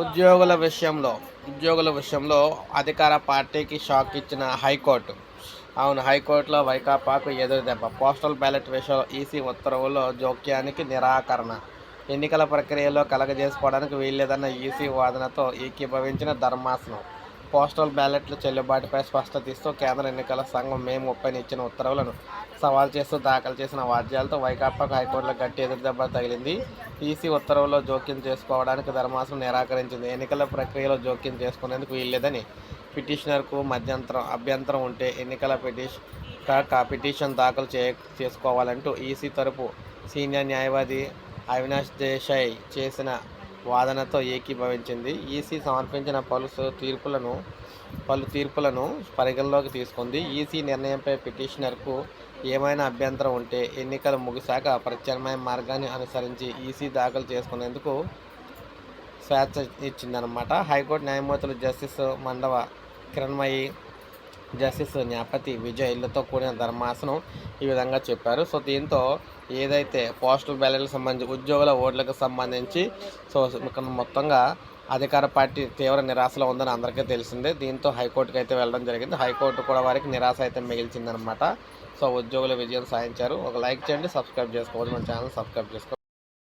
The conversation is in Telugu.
ఉద్యోగుల విషయంలో ఉద్యోగుల విషయంలో అధికార పార్టీకి షాక్ ఇచ్చిన హైకోర్టు. అవును హైకోర్టులో వైకాపాకు ఎదురుదెబ్బ పోస్టల్ బ్యాలెట్ విషయంలో ఈసీ ఉత్తర్వుల్లో జోక్యానికి నిరాకరణ. ఎన్నికల ప్రక్రియలో కలగజేసుకోవడానికి వీల్లేదన్న ఈసీ వాదనతో ఏకీభవించిన ధర్మాసనం. పోస్టల్ బ్యాలెట్ల చెల్లుబాటుపై స్పష్టత ఇస్తూ కేంద్ర ఎన్నికల సంఘం మే ముప్పైని ఇచ్చిన ఉత్తర్వులను సవాల్ చేస్తూ దాఖలు చేసిన వాద్యాలతో వైకాపాకు హైకోర్టులో గట్టి ఎదురుదెబ్బ తగిలింది. ఈసీ ఉత్తర్వుల్లో జోక్యం చేసుకోవడానికి ధర్మాసనం నిరాకరించింది. ఎన్నికల ప్రక్రియలో జోక్యం చేసుకునేందుకు వీల్లేదని పిటిషనర్కు మధ్యంతరం అభ్యంతరం ఉంటే ఎన్నికల పిటిషన్ కాక పిటిషన్ దాఖలు చే చేసుకోవాలంటూ ఈసీ తరపు సీనియర్ న్యాయవాది అవినాష్ దేశాయ్ చేసిన వాదనతో ఏకీభవించింది. ఈసీ సమర్పించిన పలు తీర్పులను పలు తీర్పులను పరిగణలోకి తీసుకుంది. ఈసీ నిర్ణయంపై పిటిషనర్కు ఏమైనా అభ్యంతరం ఉంటే ఎన్నికలు ముగిశాక ప్రత్యామ్నాయ మార్గాన్ని అనుసరించి ఈసీ దాఖలు చేసుకునేందుకు స్వేచ్ఛ ఇచ్చిందనమాట హైకోర్టు న్యాయమూర్తులు జస్టిస్ మండవ కిరణ్మయి జస్టిస్ న్యాపతి విజయ్ ఇళ్ళతో కూడిన ధర్మాసనం ఈ విధంగా చెప్పారు. సో దీంతో ఏదైతే పోస్టల్ బ్యాలెట్లకు సంబంధించి ఉద్యోగుల ఓట్లకు సంబంధించి సో ఇక్కడ మొత్తంగా అధికార పార్టీ తీవ్ర నిరాశలో ఉందని అందరికీ తెలిసిందే. దీంతో హైకోర్టుకి అయితే వెళ్ళడం జరిగింది. హైకోర్టు కూడా వారికి నిరాశ అయితే మిగిల్చిందనమాట. సో ఉద్యోగుల విజయం సాధించారు. ఒక లైక్ చేయండి సబ్స్క్రైబ్ చేసుకోవచ్చు మన ఛానల్ సబ్స్క్రైబ్ చేసుకోండి.